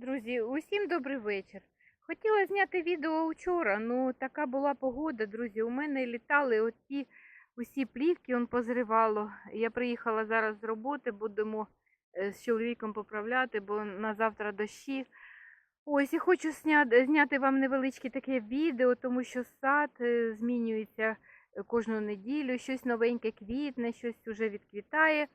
Друзі, усім добрий вечір. Хотіла зняти відео вчора, ну така була погода, друзі. У мене літали оті усі плівки, он позривало. Я приїхала зараз з роботи, будемо е, з чоловіком поправляти, бо на завтра дощі. Ось і хочу сня- зняти вам невеличке таке відео, тому що сад е, змінюється е, кожну неділю, щось новеньке квітне, щось уже відквітає.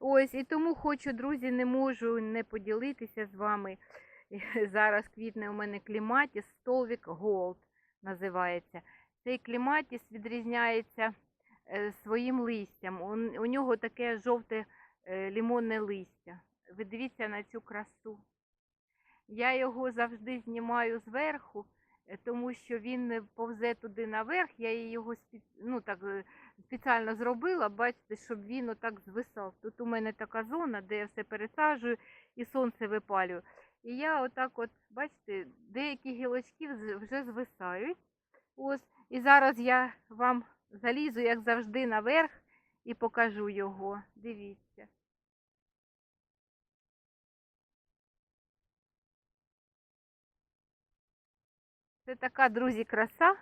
Ось, і тому хочу, друзі, не можу не поділитися з вами. Зараз квітне у мене кліматіс Столвік Голд називається. Цей кліматіс відрізняється е, своїм листям. У, нього таке жовте е, лімонне листя. Ви дивіться на цю красу. Я його завжди знімаю зверху, е, тому що він повзе туди наверх. Я його ну, так, спеціально зробила, бачите, щоб він отак звисав. Тут у мене така зона, де я все пересаджую і сонце випалюю. І я отак от, бачите, деякі гілочки вже звисають. Ось. І зараз я вам залізу, як завжди, наверх і покажу його. Дивіться. Це така, друзі, краса.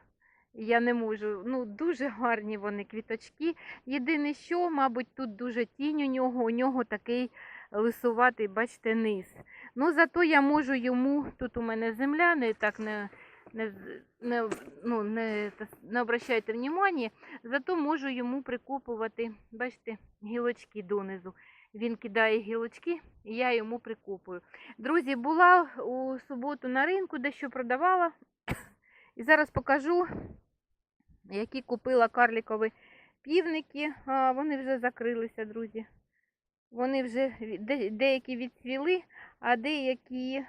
Я не можу. Ну, дуже гарні вони квіточки. Єдине, що, мабуть, тут дуже тінь у нього, у нього такий лисуватий, бачите, низ. Ну, зато я можу йому, тут у мене земля, не так не, не, не, ну, не, не обращайте внимання, зато можу йому прикопувати, бачите, гілочки донизу. Він кидає гілочки, і я йому прикопую. Друзі, була у суботу на ринку, дещо продавала. І зараз покажу, які купила карлікові півники. А, вони вже закрилися, друзі. Вони вже деякі відцвіли, а деякі,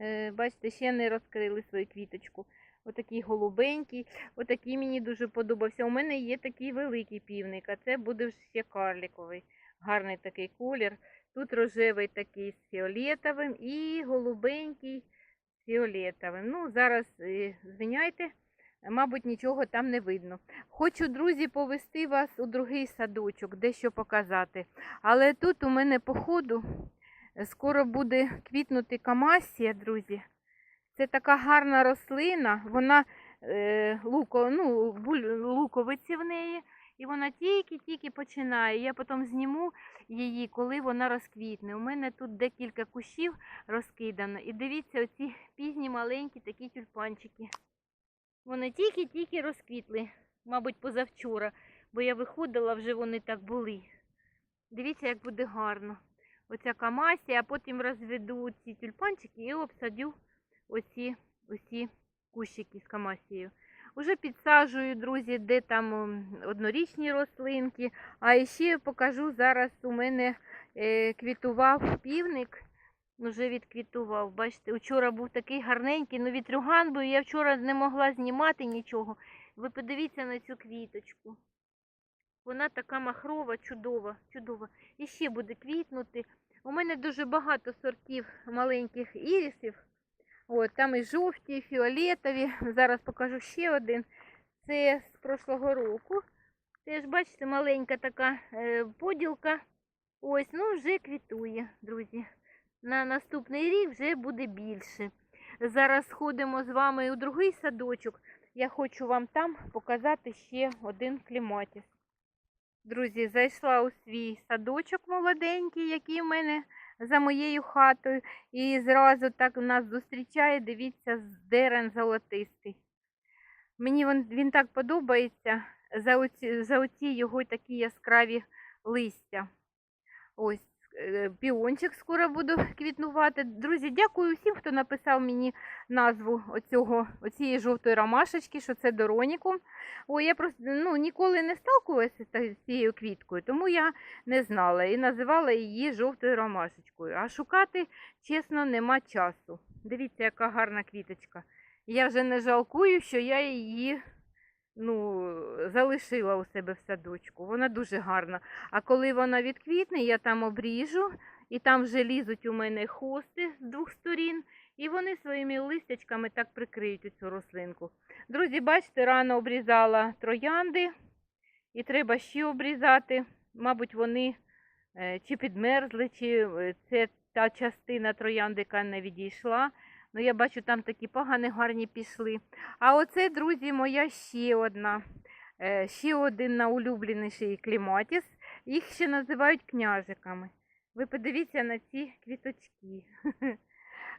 е, бачите, ще не розкрили свою квіточку. Отакий голубенький, отакий мені дуже подобався. У мене є такий великий півник, а це буде ще карліковий. Гарний такий колір. Тут рожевий такий з фіолетовим і голубенький з фіолетовим. Ну, зараз, е, звиняйте, мабуть, нічого там не видно. Хочу, друзі, повести вас у другий садочок, дещо показати. Але тут у мене по ходу скоро буде квітнути камасія, друзі. Це така гарна рослина, вона е, луко, ну, луковиці в неї, і вона тільки-тільки починає. Я потім зніму її, коли вона розквітне. У мене тут декілька кущів розкидано. І дивіться, оці пізні маленькі такі тюльпанчики. Вони тільки-тільки розквітли, мабуть, позавчора, бо я виходила, вже вони так були. Дивіться, як буде гарно. Оця камасія, а потім розведу ці тюльпанчики і обсадю оці, оці кущики з камасією. Уже підсаджую, друзі, де там однорічні рослинки. А ще покажу зараз у мене е, квітував півник. Вже відквітував. Бачите, вчора був такий гарненький, ну вітрюган був, я вчора не могла знімати нічого. Ви подивіться на цю квіточку. Вона така махрова, чудова, чудова. І ще буде квітнути. У мене дуже багато сортів маленьких ірисів. От, там і жовті, і фіолетові. Зараз покажу ще один. Це з прошлого року. Теж, бачите, маленька така е, поділка. Ось, ну вже квітує, друзі. На наступний рік вже буде більше. Зараз сходимо з вами у другий садочок. Я хочу вам там показати ще один кліматіс. Друзі, зайшла у свій садочок молоденький, який в мене за моєю хатою. І зразу так нас зустрічає, дивіться, дерен золотистий. Мені він, він так подобається за оці, за оці його такі яскраві листя. Ось піончик скоро буду квітнувати. Друзі, дякую всім, хто написав мені назву оцього, оцієї жовтої ромашечки, що це Доронікум. Ой, я просто ну, ніколи не сталкувалася з цією квіткою, тому я не знала і називала її жовтою ромашечкою. А шукати, чесно, нема часу. Дивіться, яка гарна квіточка. Я вже не жалкую, що я її ну, залишила у себе в садочку. Вона дуже гарна. А коли вона відквітне, я там обріжу, і там вже лізуть у мене хости з двох сторін, і вони своїми листячками так прикриють цю рослинку. Друзі, бачите, рано обрізала троянди, і треба ще обрізати. Мабуть, вони е, чи підмерзли, чи е, це та частина трояндика не відійшла. Ну, я бачу, там такі погані гарні пішли. А оце, друзі, моя ще одна. е, Ще один найулюбленіший кліматіс. Їх ще називають княжиками. Ви подивіться на ці квіточки.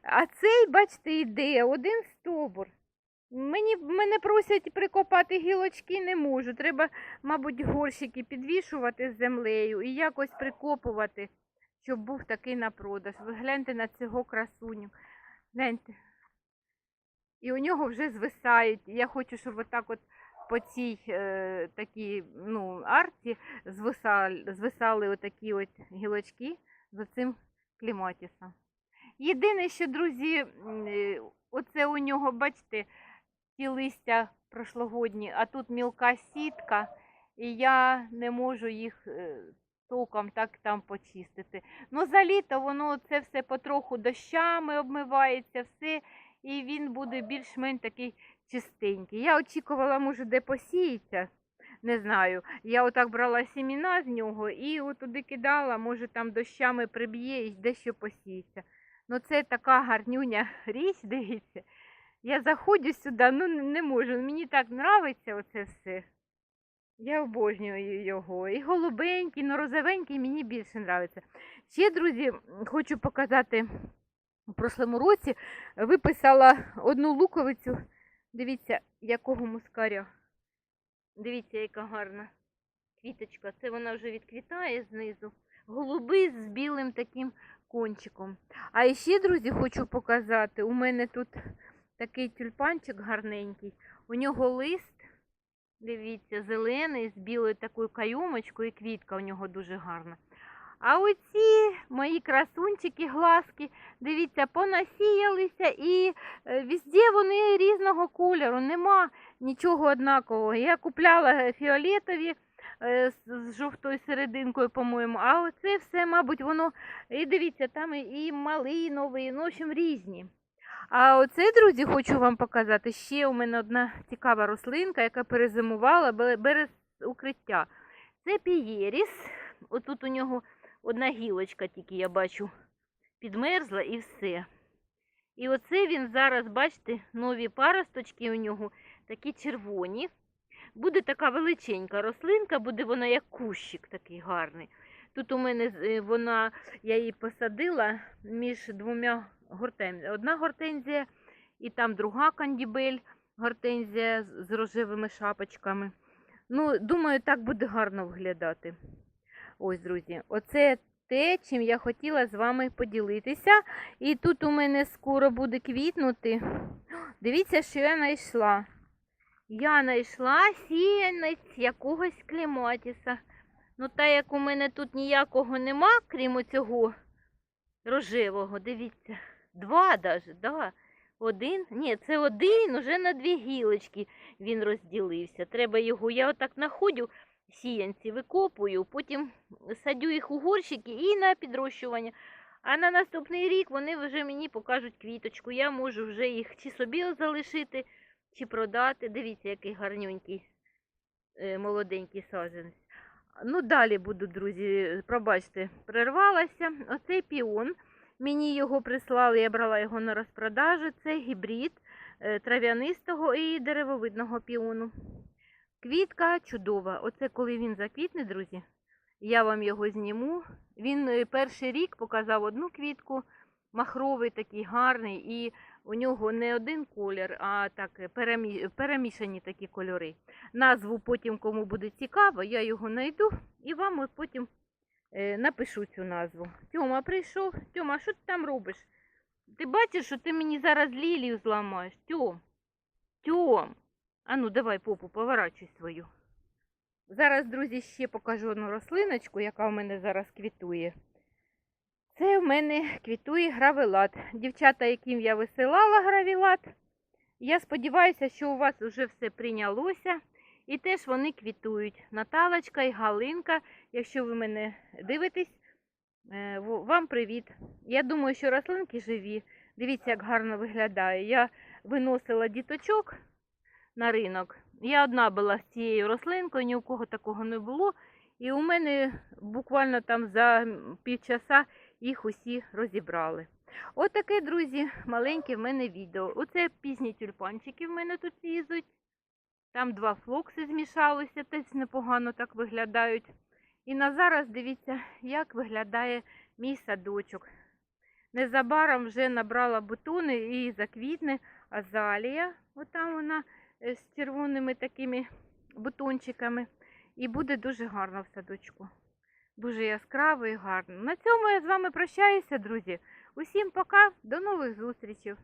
А цей, бачите, йде один стовбур. Мені, мене просять прикопати гілочки, не можу. Треба, мабуть, горщики підвішувати з землею і якось прикопувати, щоб був такий на продаж. Ви гляньте на цього красуню. Гляньте. І у нього вже звисають. Я хочу, щоб отак от по цій е, такій ну, арці звисали, звисали отакі от гілочки з оцим кліматісом. Єдине, що, друзі, е, оце у нього, бачите, ті листя прошлогодні, а тут мілка сітка, і я не можу їх толком так там почистити. Ну, за літо воно це все потроху дощами обмивається, все, і він буде більш-менш такий чистенький. Я очікувала, може, де посіється. Не знаю. Я отак брала сіміна з нього і от туди кидала, може там дощами приб'є і дещо посіється. Ну це така гарнюня річ, дивіться. Я заходжу сюди, ну не можу. Мені так подобається оце все. Я обожнюю його. І голубенький, ну розовенький мені більше подобається. Ще, друзі, хочу показати у прошлому році виписала одну луковицю. Дивіться, якого мускаря. Дивіться, яка гарна квіточка. Це вона вже відквітає знизу. Голубий з білим таким кончиком. А ще, друзі, хочу показати. У мене тут такий тюльпанчик гарненький. У нього лист, дивіться, зелений з білою такою кайомочкою, і квітка у нього дуже гарна. А оці мої красунчики, глазки, дивіться, понасіялися і е, везде вони різного кольору, нема нічого однакового. Я купляла фіолетові е, з- жовтою серединкою, по-моєму, а оце все, мабуть, воно, і дивіться, там і малиновий, ну, в общем, різні. А оце, друзі, хочу вам показати. Ще у мене одна цікава рослинка, яка перезимувала бе- без укриття. Це пієріс. Отут у нього одна гілочка тільки я бачу підмерзла і все. І оце він зараз, бачите, нові паросточки у нього такі червоні. Буде така величенька рослинка, буде вона як кущик такий гарний. Тут у мене е, вона, я її посадила між двома гортензіями. Одна гортензія і там друга кандібель, гортензія з рожевими шапочками. Ну, думаю, так буде гарно виглядати. Ось, друзі, оце те, чим я хотіла з вами поділитися. І тут у мене скоро буде квітнути. Дивіться, що я знайшла. Я знайшла сіянець якогось клематіса. Ну, та як у мене тут ніякого нема, крім цього рожевого, дивіться. Два даже, да. Один? Ні, це один, уже на дві гілочки він розділився. Треба його, я отак знаходжу, сіянці викопую, потім садю їх у горщики і на підрощування. А на наступний рік вони вже мені покажуть квіточку. Я можу вже їх чи собі залишити, чи продати. Дивіться, який гарнюнький е, молоденький саджанець. Ну, далі буду, друзі, пробачте, прервалася. Оцей піон. Мені його прислали, я брала його на розпродажу. Це гібрид е, трав'янистого і деревовидного піону. Квітка чудова. Оце коли він заквітне, друзі, я вам його зніму. Він е, перший рік показав одну квітку, махровий такий гарний, і у нього не один колір, а так е, перемішані такі кольори. Назву потім, кому буде цікаво, я його знайду і вам потім напишу цю назву. Тьома прийшов. Тьома, що ти там робиш? Ти бачиш, що ти мені зараз лілію зламаєш? Тьом. Тьом. А ну давай попу, поворачуй свою. Зараз, друзі, ще покажу одну рослиночку, яка у мене зараз квітує. Це в мене квітує гравелат. Дівчата, яким я висилала гравілат, я сподіваюся, що у вас вже все прийнялося. І теж вони квітують. Наталочка і Галинка, якщо ви мене дивитесь, е, вам привіт. Я думаю, що рослинки живі. Дивіться, як гарно виглядає. Я виносила діточок на ринок. Я одна була з цією рослинкою, ні у кого такого не було. І у мене буквально там за півчаса їх усі розібрали. Отаке, друзі, маленьке в мене відео. Оце пізні тюльпанчики в мене тут лізуть. Там два флокси змішалися, теж непогано так виглядають. І на зараз дивіться, як виглядає мій садочок. Незабаром вже набрала бутони і заквітне азалія. Отам вона е, з червоними такими бутончиками. І буде дуже гарно в садочку. Дуже яскраво і гарно. На цьому я з вами прощаюся, друзі. Усім пока, до нових зустрічей.